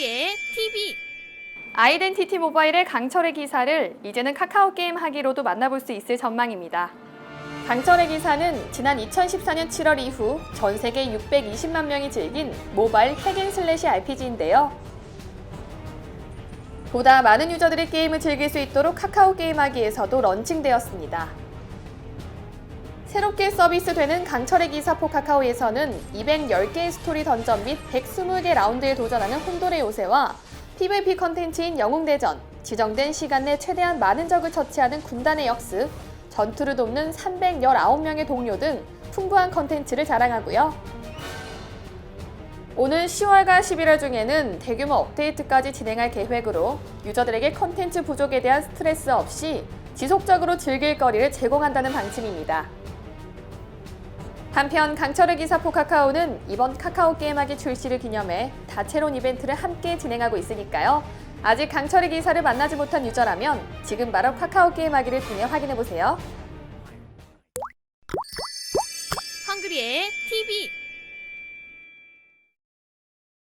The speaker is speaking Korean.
헝그리의 TV 아이덴티티 모바일의 강철의 기사를 이제는 카카오 게임 하기로도 만나볼 수 있을 전망입니다. 강철의 기사는 지난 2014년 7월 이후 전 세계 620만 명이 즐긴 모바일 핵앤슬래시 RPG인데요. 보다 많은 유저들이 게임을 즐길 수 있도록 카카오 게임하기에서도 런칭되었습니다. 새롭게 서비스되는 강철의 기사포 카카오에서는 210개의 스토리 던전 및 120개 라운드에 도전하는 혼돈의 요새와 PVP 컨텐츠인 영웅대전, 지정된 시간 내 최대한 많은 적을 처치하는 군단의 역습, 전투를 돕는 319명의 동료 등 풍부한 컨텐츠를 자랑하고요. 오는 10월과 11월 중에는 대규모 업데이트까지 진행할 계획으로 유저들에게 컨텐츠 부족에 대한 스트레스 없이 지속적으로 즐길 거리를 제공한다는 방침입니다. 한편 강철의 기사포 카카오는 이번 카카오 게임하기 출시를 기념해 다채로운 이벤트를 함께 진행하고 있으니까요. 아직 강철의 기사를 만나지 못한 유저라면 지금 바로 카카오 게임하기를 통해 확인해 보세요. 헝그리의 TV